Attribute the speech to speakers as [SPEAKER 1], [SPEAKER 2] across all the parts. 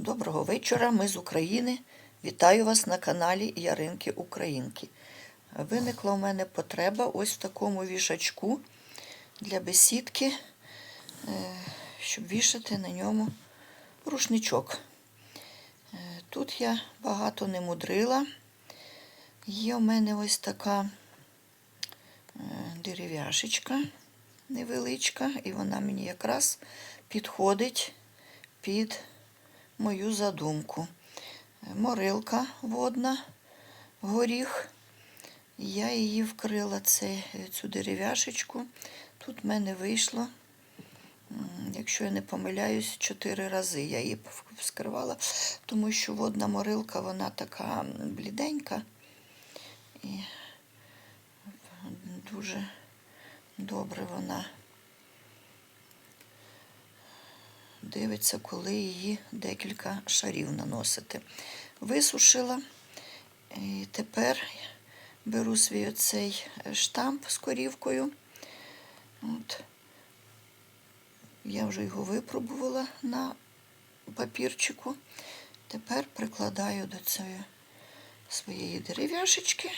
[SPEAKER 1] Доброго вечора, ми з України. Вітаю вас на каналі Яринки Українки. Виникла у мене потреба ось в такому вішачку для бесідки, е, щоб вішати на ньому рушничок. Е, Тут я багато не мудрила. Є у мене ось така е, дерев'яшечка невеличка, і вона мені якраз підходить під мою задумку. Морилка водна, горіх. Я її вкрила це, цю дерев'яшечку. Тут в мене вийшло, якщо я не помиляюсь, чотири рази я її вскривала, тому що водна морилка, вона така бліденька і дуже добре вона дивиться, коли її декілька шарів наносити. Висушила. І тепер беру свій оцей штамп з корівкою. От. Я вже його випробувала на папірчику. Тепер прикладаю до цієї своєї дерев'яшечки.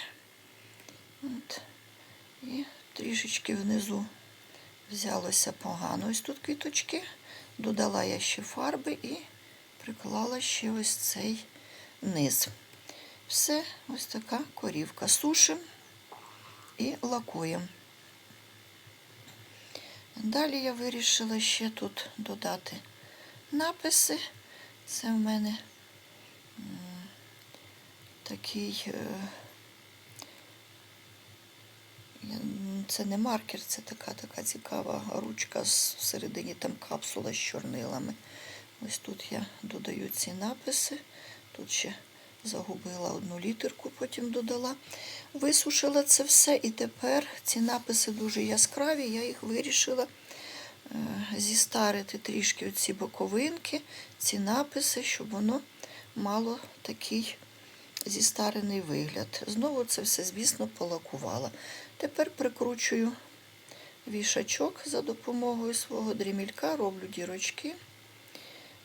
[SPEAKER 1] От. І трішечки внизу взялося погано. Ось тут квіточки. Додала я ще фарби і приклала ще ось цей низ. Все, ось така корівка. Сушимо і лакуємо. Далі я вирішила ще тут додати написи. Це в мене такий, це не маркер, це така така цікава ручка всередині там капсула з чорнилами. Ось тут я додаю ці написи. Тут ще загубила одну літерку, потім додала. Висушила це все, і тепер ці написи дуже яскраві. Я їх вирішила е, зістарити трішки оці боковинки, ці написи, щоб воно мало такий зістарений вигляд. Знову це все, звісно, полакувала. Тепер прикручую вішачок за допомогою свого дрімілька, роблю дірочки.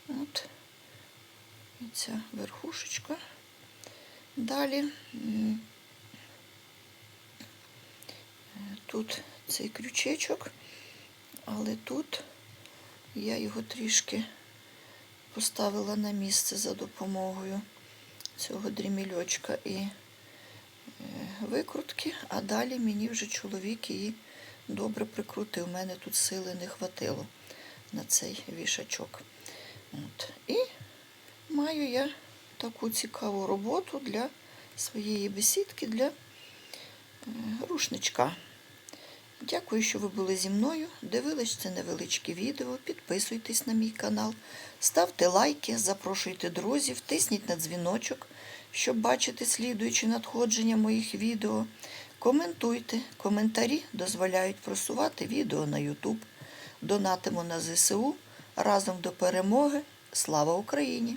[SPEAKER 1] От. І ця верхушечка. Далі тут цей крючечок, але тут я його трішки поставила на місце за допомогою цього дрімільочка і е, викрутки, а далі мені вже чоловік її добре прикрутив. У мене тут сили не хватило на цей вішачок. От. І маю я таку цікаву роботу для своєї бесідки, для е, рушничка. Дякую, що ви були зі мною. Дивились це невеличке відео. Підписуйтесь на мій канал, ставте лайки, запрошуйте друзів, тисніть на дзвіночок, щоб бачити слідуючі надходження моїх відео. Коментуйте. Коментарі дозволяють просувати відео на YouTube. Донатимо на ЗСУ разом до перемоги. Слава Україні!